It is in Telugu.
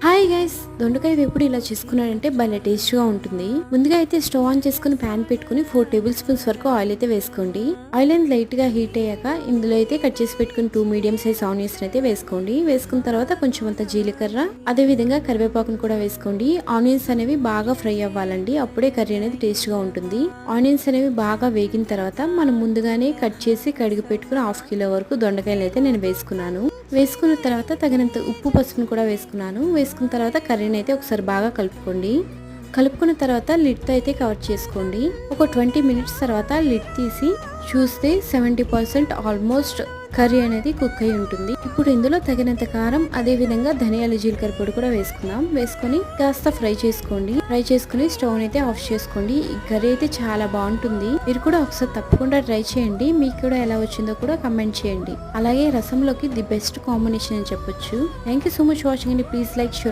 はい。హాయ్ గైస్ దొండకాయ వేపుడు ఇలా చేసుకున్నాడంటే భలే టేస్ట్గా ఉంటుంది. ముందుగా అయితే స్టవ్ ఆన్ చేసుకుని ప్యాన్ పెట్టుకుని ఫోర్ టేబుల్ స్పూన్స్ వరకు ఆయిల్ అయితే వేసుకోండి. ఆయిల్ అనేది లైట్గా హీట్ అయ్యాక ఇందులో అయితే కట్ చేసి పెట్టుకుని టూ మీడియం సైజ్ ఆనియన్స్ అయితే వేసుకోండి. వేసుకున్న తర్వాత కొంచెం అంత జీలకర్ర అదే విధంగా కరివేపాకును కూడా వేసుకోండి. ఆనియన్స్ అనేవి బాగా ఫ్రై అవ్వాలండి. అప్పుడే కర్రీ అనేది టేస్ట్గా ఉంటుంది. ఆనియన్స్ అనేవి బాగా వేగిన తర్వాత మనం ముందుగానే కట్ చేసి కడిగి పెట్టుకుని హాఫ్ కిలో వరకు దొండకాయలు అయితే నేను వేసుకున్నాను. వేసుకున్న తర్వాత తగినంత ఉప్పు పసుపును కూడా వేసుకున్నాను. వేసుకున్న తర్వాత కర్రీని అయితే ఒకసారి బాగా కలుపుకోండి. కలుపుకున్న తర్వాత లిడ్తో అయితే కవర్ చేసుకోండి. ఒక ట్వంటీ మినిట్స్ తర్వాత లిడ్ తీసి చూస్తే సెవెంటీ పర్సెంట్ ఆల్మోస్ట్ కర్రీ అనేది కుక్ అయి ఉంటుంది. ఇప్పుడు ఇందులో తగినంత కారం అదే విధంగా ధనియాలు జీలకర్ర పొడి కూడా వేసుకుందాం. వేసుకొని కాస్త ఫ్రై చేసుకోండి. ఫ్రై చేసుకుని స్టవ్ అయితే ఆఫ్ చేసుకోండి. ఈ కర్రీ అయితే చాలా బాగుంటుంది. మీరు కూడా ఒకసారి తప్పకుండా ట్రై చేయండి. మీకు కూడా ఎలా వచ్చిందో కూడా కమెంట్ చేయండి. అలాగే రసంలోకి ది బెస్ట్ కాంబినేషన్ అని చెప్పొచ్చు. Thank you so much watching అండి. Please like share